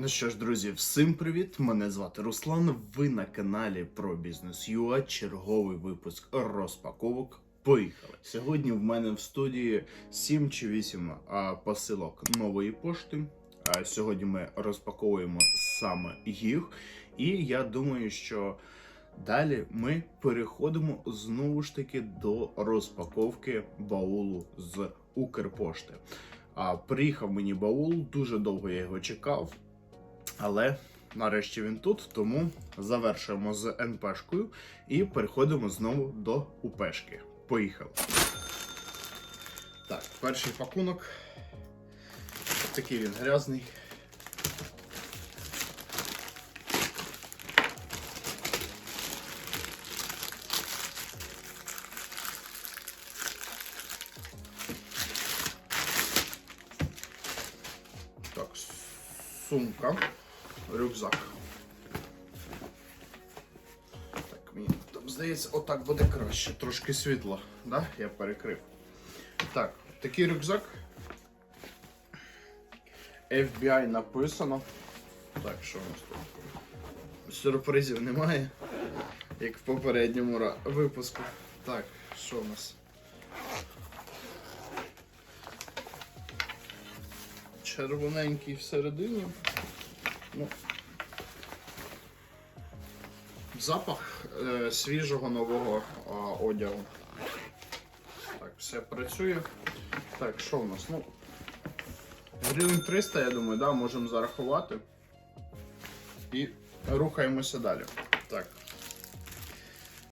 Ну що ж, друзі, всім привіт! Мене звати Руслан. Ви на каналі про бізнес ЮА. Черговий випуск розпаковок. Поїхали! Сьогодні в мене в студії 7 чи 8 а, посилок нової пошти. А сьогодні ми розпаковуємо саме їх. І я думаю, що далі ми переходимо знову ж таки до розпаковки баулу з Укрпошти. А приїхав мені баул, дуже довго я його чекав. Але нарешті він тут, тому завершуємо з НПшкою і переходимо знову до УПшки. Поїхали. Так, перший пакунок. Такий він грязний. Сумка, рюкзак. Так, мені там здається, отак буде краще. Трошки світло, да? Я перекрив. Так, такий рюкзак. FBI написано. Так, що у нас тут? Сюрпризів немає, як в попередньому випуску. Так, що у нас? Червоненький всередині. Ну, запах е, свіжого нового а, одягу. Так, все працює. Так, що в нас? Ну, гривень 300, я думаю, да, можемо зарахувати. І рухаємося далі. Так,